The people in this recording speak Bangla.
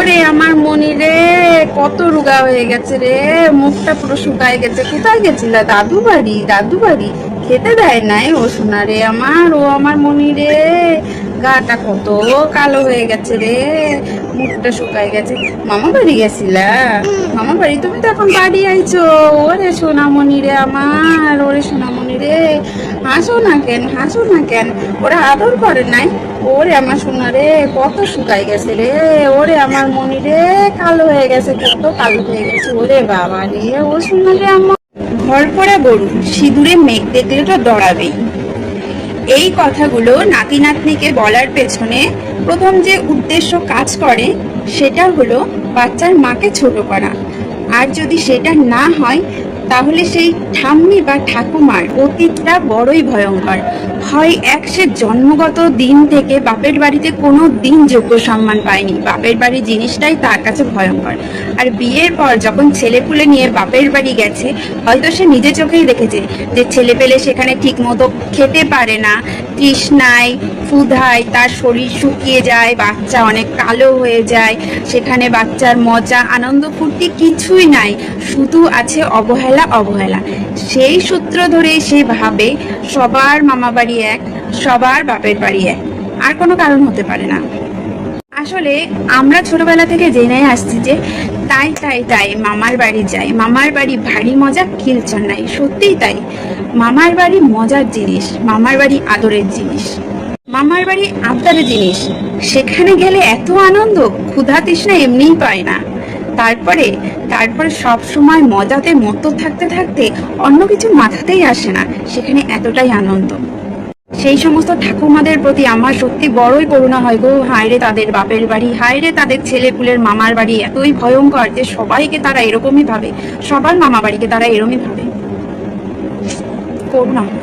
ওরে আমার মনি রে, কত রোগা হয়ে গেছে রে, মুখটা পুরো শুকায় গেছে। কোথায় গেছিল? দাদু বাড়ি দাদু বাড়ি খেতে দেয় নাই। ও সোনা রে আমার, ও আমার মনি রে। গাটা কত কালো হয়ে গেছে রে। মুখটা শুকায় গেছে। মামা বাড়ি গেছিলা? মামা বাড়ি তুমি তো এখন বাড়ি আইছো। ওরে সোনামণি রে আমার, ওরে সোনামণি রে। হাসো না কেন, হাসো না কেন। ওরা আদর করে নাই। ওরে আমার সোনা রে কত শুকাই গেছে রে। ওরে আমার মনি রে, কালো হয়ে গেছে, কত কালো হয়ে গেছে। ওরে বাবা রে, ও সোনা রে আমার ঘর পড়া গরু সিঁদুরে মেঘ দেখলে তো দড়াবেই। এই কথাগুলো নাতি নাতনিকে বলার পেছনে প্রথম যে উদ্দেশ্য কাজ করে, সেটা হলো বাচ্চার মাকে ছোট করা। আর যদি সেটা না হয় তাহলে সেই ঠাম্মি বা ঠাকুমার অতীতটা বড়ই ভয়ঙ্কর। হয় এক সে জন্মগত দিন থেকে বাপের বাড়িতে কোনো দিন যোগ্য সম্মান পায়নি। বাপের বাড়ি জিনিসটাই তার কাছে ভয়ঙ্কর। আর বিয়ের পর যখন ছেলেপুলে নিয়ে বাপের বাড়ি গেছে, হয়তো সে নিজে চোখেই দেখেছে যে ছেলে পেলে সেখানে ঠিক মতো খেতে পারে না। তৃষ্ণায়, ক্ষুধায়, তার শরীর শুকিয়ে যায়, বাচ্চা অনেক কালো হয়ে যায়, সেখানে বাচ্চার মজা, আনন্দ ফুর্তি কিছুই নাই। শুধু আছে অবহেলা অবহেলা অবহেলা। সেই সূত্র ধরে সে ভাবে সবার মামা বাড়ি এক, সবার বাপের বাড়ি এক। আর কোনো কারণ হতে পারে না। আসলে আমরা ছোটবেলা থেকে জেনে আসছি যে তাই তাই তাই মামার বাড়ি যাই মামার বাড়ি ভারী মজা কিলচন নাই সত্যিই তাই। মামার বাড়ি মজার জিনিস, মামার বাড়ি আদরের জিনিস, মামার বাড়ি আবদারের জিনিস। সেখানে গেলে এত আনন্দ, ক্ষুধা তৃষ্ণা এমনিই পায় না। তারপরে তারপরে সব সময় মজাতে মতো থাকতে থাকতে অন্য কিছু মাথাতেই আসে না। সেখানে এতটাই আনন্দ। সেই সমস্ত ঠাকুমাদের প্রতি আমার সত্যি বড়ই করুণা হয় গো। হায়রে তাদের বাপের বাড়ি, হায়রে তাদের ছেলেপুলের মামার বাড়ি। এতই ভয়ঙ্কর যে সবাইকে তারা এরকমই ভাবে। সবার মামা বাড়িকে তারা এরকমই ভাবে। করুণা।